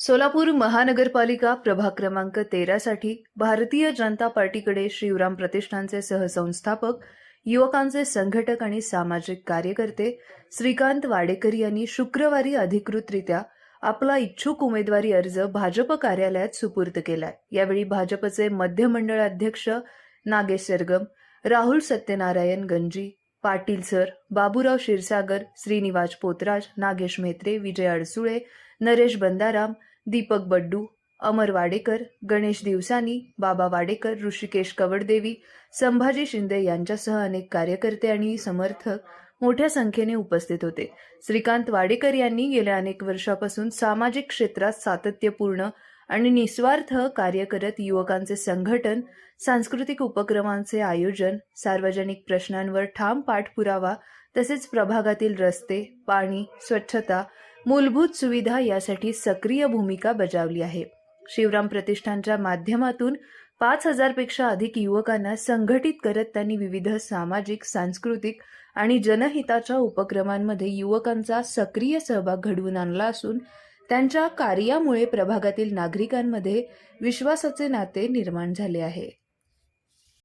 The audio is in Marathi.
सोलापूर महानगरपालिका प्रभाग क्रमांक तेरासाठी भारतीय जनता पार्टीकडे शिवराम प्रतिष्ठानचे सहसंस्थापक युवकांचे संघटक आणि सामाजिक कार्यकर्ते श्रीकांत वाडेकर यांनी शुक्रवारी अधिकृतरित्या आपला इच्छुक उमेदवारी अर्ज भाजप कार्यालयात सुपूर्द केलाय. यावेळी भाजपचे मध्य मंडळ अध्यक्ष नागेश सरगम राहुल सत्यनारायण गंजी पाटील सर बाबूराव क्षीरसागर श्रीनिवास पोतराज नागेश म्हेत्रे विजय अडसुळे नरेश बंदाराम दीपक बड्डू अमर वाडेकर गणेश दिवसानी बाबा वाडेकर ऋषिकेश कवडदेवी संभाजी शिंदे यांच्यासह अनेक कार्यकर्ते आणि समर्थक मोठ्या संख्येने उपस्थित होते. श्रीकांत वाडेकर यांनी गेल्या अनेक वर्षापासून सामाजिक क्षेत्रात सातत्यपूर्ण आणि निस्वार्थ कार्य करत युवकांचे संघटन सांस्कृतिक उपक्रमांचे आयोजन सार्वजनिक प्रश्नांवर ठाम पाठपुरावा तसेच प्रभागातील रस्ते पाणी स्वच्छता मूलभूत सुविधा यासाठी सक्रिय भूमिका बजावली आहे. शिवराम प्रतिष्ठानच्या माध्यमातून पाच हजारपेक्षा अधिक युवकांना संघटित करत त्यांनी विविध सामाजिक सांस्कृतिक आणि जनहिताच्या उपक्रमांमध्ये युवकांचा सक्रिय सहभाग घडवून आणला असून त्यांच्या कार्यामुळे प्रभागातील नागरिकांमध्ये विश्वासाचे नाते निर्माण झाले आहे.